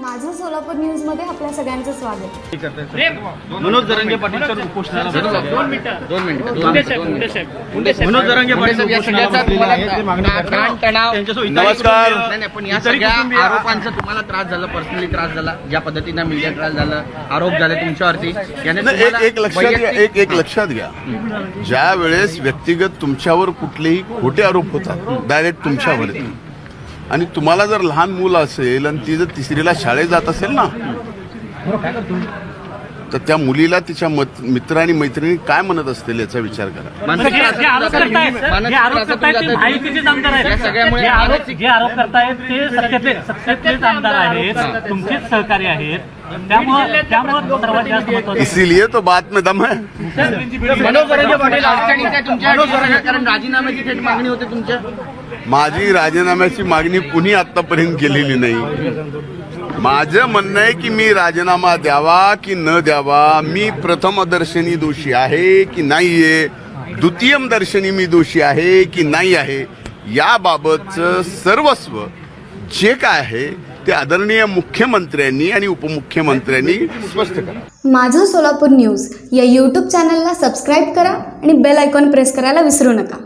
माझं सोलापूर न्यूजमध्ये आपल्या सगळ्यांचं स्वागत. मनोज जरंगे पाटील सर उपोषणाला बसलेले दोन आहेत. मिनिटं. दोन मिनिटं दोन मुंडे मिनिटं साहेब दोन मुंडे मिनिटं. साहेब. मुंडे साहेब. मनोज जरंगे या सगळ्याचा तुम्हाला. ताण तणाव त्यांच्यासोबत इतरही नमस्कार. कुटुंबीय- नाही नाही पण या इतरही सगळ्या कुटुंबीय- आरोपांचा तुम्हाला त्रास झाला पर्सनली त्रास झाला ज्या पद्धतीनं मीडिया त्रास झाला आरोप झाले तुमच्यावरती. याने नाही, एक तुम्हाला एक लक्षात घ्या वैयक्तिक- एक एक लक्षात घ्या. ज्या वेळेस व्यक्तिगत तुमच्यावर कुठलेही खोटे आरोप होतात डायरेक्ट तुमच्यावरती. आणि तुम्हाला जर लहान मुलं असेल आणि ती जर तिसरीला शाळेत जात असेल ना तर त्या मुलीला तिच्या मत- मित्र आणि मैत्रिणी काय म्हणत असतील याचा विचार करा. जे आरोप. करतायत ते आमदार या आहेत. तुमचेच सहकारी आहेत. त्यामुळे त्यामुळे सर्वात जास्त महत्वाचं इसीलिए तो बात में दम है माझी राजीनाम्याची मागणी कुणी आतापर्यंत केलेली नाही. माझं म्हणणं आहे की मी राजीनामा द्यावा की न द्यावा मी प्रथम दर्शनी दोषी आहे की नाहीये द्वितीयम दर्शनी मी दोषी आहे की नाही आहे याबाबतचं सर्वस्व जे काय आहे ते आदरणीय मुख्यमंत्र्यांनी आणि उपमुख्यमंत्र्यांनी स्पष्ट करा. माझं सोलापूर न्यूज या यूट्यूब चॅनलला सबस्क्राईब करा आणि बेल आयकॉन प्रेस करायला विसरू नका.